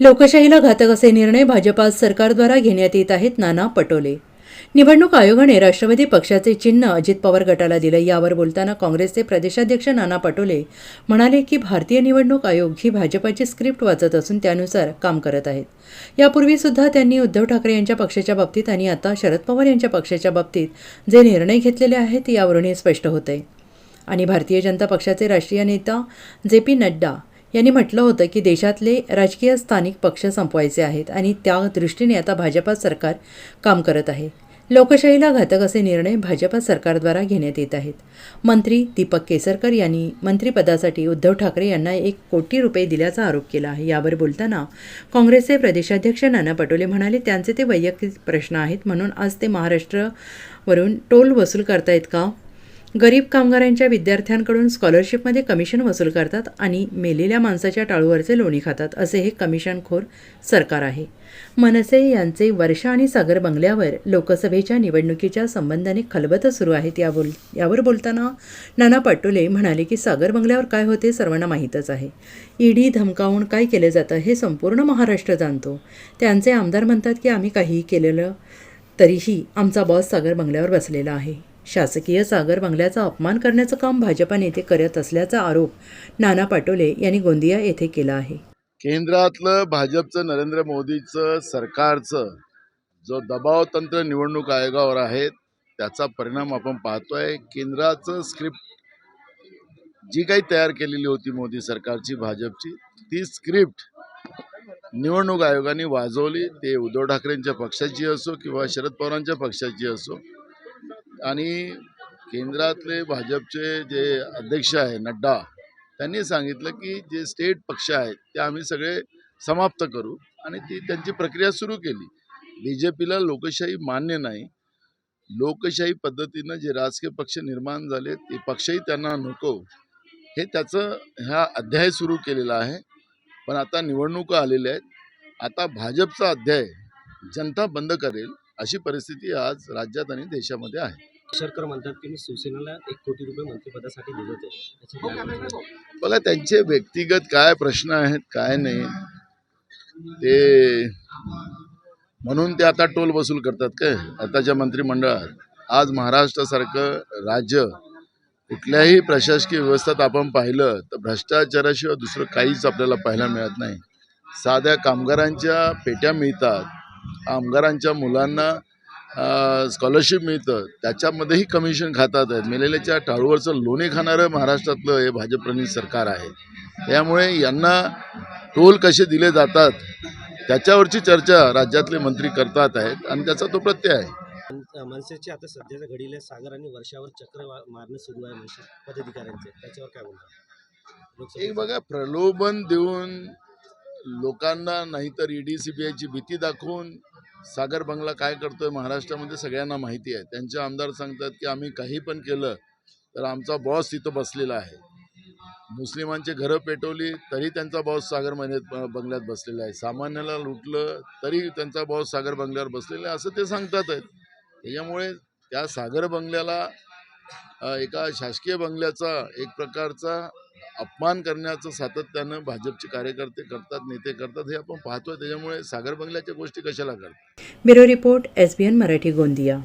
लोकशाहीला घातक असे निर्णय भाजपा सरकारद्वारा घेण्यात येत आहेत नाना पटोले. निवडणूक आयोगाने राष्ट्रवादी पक्षाचे चिन्ह अजित पवार गटाला दिलं. यावर बोलताना काँग्रेसचे प्रदेशाध्यक्ष नाना पटोले म्हणाले की भारतीय निवडणूक आयोग ही भाजपाची स्क्रिप्ट वाचत असून त्यानुसार काम करत आहेत. यापूर्वी सुद्धा त्यांनी उद्धव ठाकरे यांच्या पक्षाच्या बाबतीत आणि आता शरद पवार यांच्या पक्षाच्या बाबतीत जे निर्णय घेतलेले आहेत यावरून हे स्पष्ट होते आणि भारतीय जनता पक्षाचे राष्ट्रीय नेता जे पी नड्डा यांनी म्हटलं होतं की देशातले राजकीय स्थानिक पक्ष संपवायचे आहेत आणि त्या दृष्टीने आता भाजपा सरकार काम करत आहे. लोकशाहीला घातक असे निर्णय भाजपा सरकारद्वारा घेण्यात येत आहेत. मंत्री दीपक केसरकर यांनी मंत्रिपदासाठी उद्धव ठाकरे यांना एक कोटी रुपये दिल्याचा आरोप केला आहे. यावर बोलताना काँग्रेसचे प्रदेशाध्यक्ष नाना पटोले म्हणाले त्यांचे ते वैयक्तिक प्रश्न आहेत म्हणून आज ते महाराष्ट्रावरून टोल वसूल करतायत का? गरीब कामगारांच्या विद्यार्थ्यांकडून स्कॉलरशिपमध्ये कमिशन वसूल करतात आणि मेलेल्या माणसाच्या टाळूवरचे लोणी खातात असे हे कमिशनखोर सरकार आहे. मनसे यांचे वर्षा आणि सागर बंगल्यावर लोकसभेच्या निवडणुकीच्या संबंधाने खलबतं सुरू आहेत या बोल यावर बोलताना नाना पटोले म्हणाले की सागर बंगल्यावर काय होते सर्वांना माहीतच आहे. ईडी धमकावून काय केलं जातं हे संपूर्ण महाराष्ट्र जाणतो. त्यांचे आमदार म्हणतात की आम्ही काहीही केलेलं तरीही आमचा बॉस सागर बंगल्यावर बसलेला आहे. शासकीय सागर बंगल्याचा अपमान करण्याचं काम भाजपा नेते करत असल्याचा आरोप नाना पाटोले यांनी गोंदिया येथे केला आहे. केंद्रातलं भाजपचं नरेंद्र मोदीचं सरकारचं जो दबाव तंत्र निवडणूक आयोगावर आहे त्याचा परिणाम आपण पाहतोय. केंद्राचं स्क्रिप्ट जी काही तयार केलेली होती मोदी सरकारची भाजपची ती स्क्रिप्ट निवडणूक आयोगाने वाजवली. ते उद्धव ठाकरेंच्या पक्षाची असो किंवा शरद पवारांच्या पक्षाची असो आणि केंद्रातले भाजपचे जे अध्यक्ष आहे नड्डा त्यांनी सांगितलं की जे स्टेट पक्ष आहेत ते आम्ही सगळे समाप्त करू. आणि ती त्यांची प्रक्रिया सुरू केली. बी जे पीला लोकशाही मान्य नाही. लोकशाही पद्धतीनं जे राजकीय पक्ष निर्माण झाले ते पक्षही त्यांना नको. हे त्याचं ह्या अध्याय सुरू केलेला आहे. पण आता निवडणुका आलेल्या आहेत. आता भाजपचा अध्याय जनता बंद करेल. अशी परिस्थिती आज राज्यात आणि देशामध्ये आहे. शरकर म्हणतात की मी शिवसेनेला एक कोटी रुपये मंत्रिपदासाठी दिले होते? बघा त्यांचे व्यक्तिगत काय प्रश्न आहेत काय नाही ते म्हणून ते आता टोल वसूल करतात काय? आताच्या मंत्रिमंडळात. आज महाराष्ट्रासारखं राज्य कुठल्याही प्रशासकीय व्यवस्थेत आपण पाहिलं तर भ्रष्टाचाराशिवाय दुसरं काहीच आपल्याला पाहायला मिळत नाही. साध्या कामगारांच्या पेट्या मिळतात कामगारांच्या मुलांना स्कॉलरशिप मिळतं. त्याच्यामध्येही कमिशन खातात. आहेत मेलेल्याच्या टाळूवरचं लोणी खाणारं महाराष्ट्रातलं हे भाजपप्रणित सरकार आहे. त्यामुळे यांना टोल कसे दिले जातात त्याच्यावरची चर्चा राज्यातले मंत्री करतात आहेत आणि त्याचा तो प्रत्यय आहे. मन- मनसेचे आता सध्याच्या घडीला सागर आणि वर्षावर चक्र मारणं सुरू आहे मनसे पदाधिकाऱ्यांचे. त्याच्यावर काय बोलतात? एक बघा प्रलोभन देऊन लोकांना नाहीतर ई डी सी बी आयची भीती दाखवून सागर बंगला काय करतोय महाराष्ट्रामध्ये सगळ्यांना माहिती आहे. त्यांचे आमदार सांगतात की आम्ही काही पण केलं तर आमचा बॉस तिथं बसलेला आहे. मुस्लिमांचे घरं पेटवली तरी त्यांचा बॉस सागर महिन्यात बंगल्यात बसलेला आहे. सामान्याला लुटलं तरी त्यांचा बॉस सागर बंगल्यावर बसलेला आहे असं ते सांगतात. आहेत त्याच्यामुळे त्या सागर बंगल्याला एका शासकीय बंगल्याचा एक प्रकारचा अपमान करण्याचं सातत्यानं भाजपचे कार्यकर्ते करतात नेते करतात हे आपण पाहतोय. त्याच्यामुळे सागर बंगल्याच्या गोष्टी कशाला करतात? Bureau report S B N Marathi Gondia.